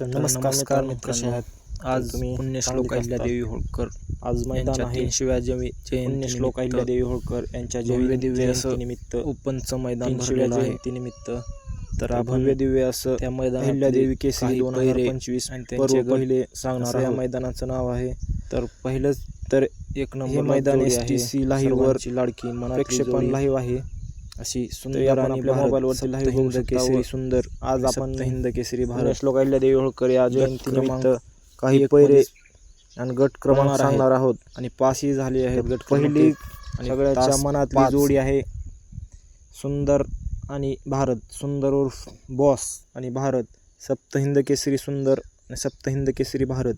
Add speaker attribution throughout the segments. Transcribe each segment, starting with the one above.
Speaker 1: तर नमस्कार
Speaker 2: नमस्कार
Speaker 1: मित्रांनो. कसे
Speaker 2: मित्रांनो.
Speaker 1: आहात
Speaker 2: आज
Speaker 1: तुम्ही
Speaker 2: पुण्यश्लोक
Speaker 1: चांगले
Speaker 2: अहिल्या. देवी होळकर
Speaker 1: आज मैदान आहे.
Speaker 2: तीनशेव्या जयंती
Speaker 1: पुण्यश्लोक
Speaker 2: निमित्त.
Speaker 1: अहिल्यादेवी होळकर यांच्या
Speaker 2: भव्य दिव्य असं
Speaker 1: जयंतीनिमित्त
Speaker 2: ओपनचं मैदान आहे.
Speaker 1: जयंतीनिमित्त
Speaker 2: तर
Speaker 1: भव्य दिव्य असं
Speaker 2: त्या मैदानात
Speaker 1: अहिल्यादेवी केसरी
Speaker 2: काही
Speaker 1: दोन हजार पंचवीस
Speaker 2: आणि त्यांचे
Speaker 1: पहिले सांगणार
Speaker 2: या मैदानाचं नाव आहे.
Speaker 1: तर पहिलंच तर
Speaker 2: एक नंबर
Speaker 1: मैदान एस टी सी लाईव्हवर
Speaker 2: लाडकी
Speaker 1: प्रेक्षेपण. लाईव्ह आहे.
Speaker 2: अशी सुंदर आणि
Speaker 1: मोबाईलवरती लाईव्ह बघू शकता
Speaker 2: केसरी सुंदर
Speaker 1: आज आपण
Speaker 2: सप्तहिंद केसरी भारत.
Speaker 1: पुण्यश्लोक अहिल्यादेवी होळकर या जयंतीनिमित्त काही पैरे आणि गट क्रमांक. सांगणार आहोत.
Speaker 2: आणि पाचही झाली आहेत गट
Speaker 1: पहिली सगळ्याच्या मनातली
Speaker 2: पाच.
Speaker 1: जोडी आहे सुंदर आणि भारत सुंदर उर्फ बॉस आणि भारत सप्तहिंद केसरी सुंदर आणि सप्तहिंद केसरी भारत.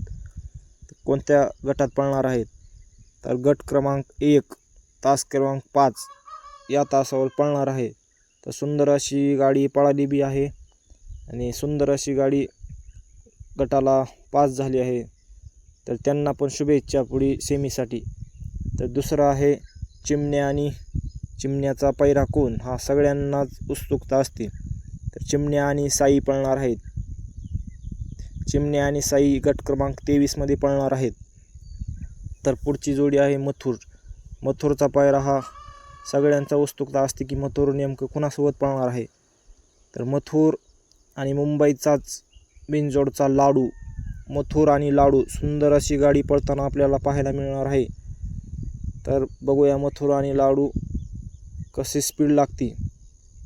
Speaker 1: कोणत्या गटात पळणार आहेत? तर गट क्रमांक एक तास क्रमांक पाच. या तासावर पळणार आहे. तर सुंदर अशी गाडी पळाली बी आहे. आणि सुंदर अशी गाडी गटाला पास झाली आहे. तर त्यांना पण शुभेच्छा पुढे सेमीसाठी. तर दुसरा आहे चिमण्या आणि चिमण्याचा पैरा कोण? हा सगळ्यांनाच उत्सुकता असते. तर चिमण्या आणि साई पळणार आहेत. चिमण्या आणि साई गट क्रमांक तेवीसमध्ये पळणार आहेत. तर पुढची जोडी आहे मथुर. मथुरचा पायरा हा सगळ्यांचा उत्सुकता असते की मथुर नेमकं कुणासोबत पळणार आहे? तर मथुर आणि मुंबईचाच बिनजोडचा लाडू मथुर आणि लाडू सुंदर अशी गाडी पळताना आपल्याला पाहायला मिळणार आहे. तर बघूया मथुर आणि लाडू कशी स्पीड लागते.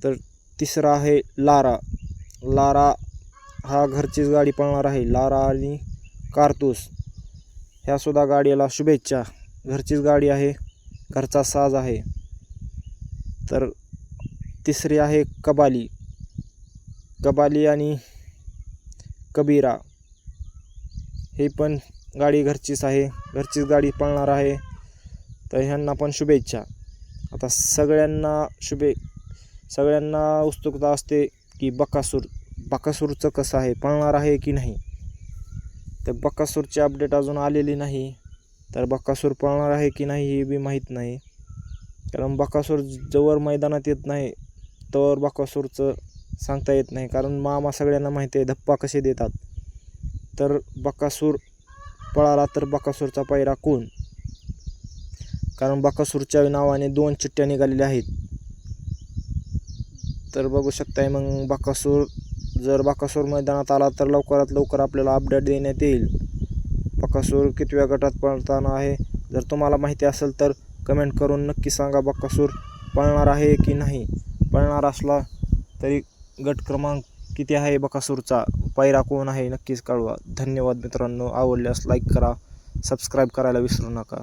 Speaker 1: तर तिसरा आहे लारा. लारा हा घरचीच गाडी पळणार आहे. लारा आणि कारतूस ह्यासुद्धा गाडीला शुभेच्छा. घरचीच गाडी आहे. घरचा साज आहे. तर तिसरी आहे कबाली. कबाली आणि कबीरा. हे पण गाडी घरचीच आहे. घरचीच गाडी पळणार आहे. तर ह्यांना पण शुभेच्छा. आता सगळ्यांना शुभे सगळ्यांना उत्सुकता असते की बकासूर बकासूरचं कसं आहे? पळणार आहे की नाही? तर बकासूरची अपडेट अजून आलेली नाही. तर बकासूर पळणार आहे की नाही हे बी माहीत नाही. कारण बकासूर जवळ मैदानात येत नाही तर बकासूरचं सांगता येत नाही. कारण मामा सगळ्यांना माहिती आहे धप्पा कसे देतात. तर बकासूर पळाला तर बकासूरचा पायरा कोण? कारण बकासूरच्या नावाने दोन चिठ्ठ्या निघालेल्या आहेत. तर बघू शकताय मग बकासूर जर बकासूर मैदानात आला तर लवकरात लवकर आपल्याला अपडेट देण्यात येईल. बकासूर कितव्या गटात पळताना आहे जर तुम्हाला माहिती असेल तर कमेंट करून नक्की सांगा बक्कासूर पळणार आहे की नाही. पळणार असला तरी गट क्रमांक किती आहे बकासूरचा पायरा कोण आहे नक्कीच कळवा. धन्यवाद मित्रांनो. आवडल्यास लाईक करा सबस्क्राईब करायला विसरू नका.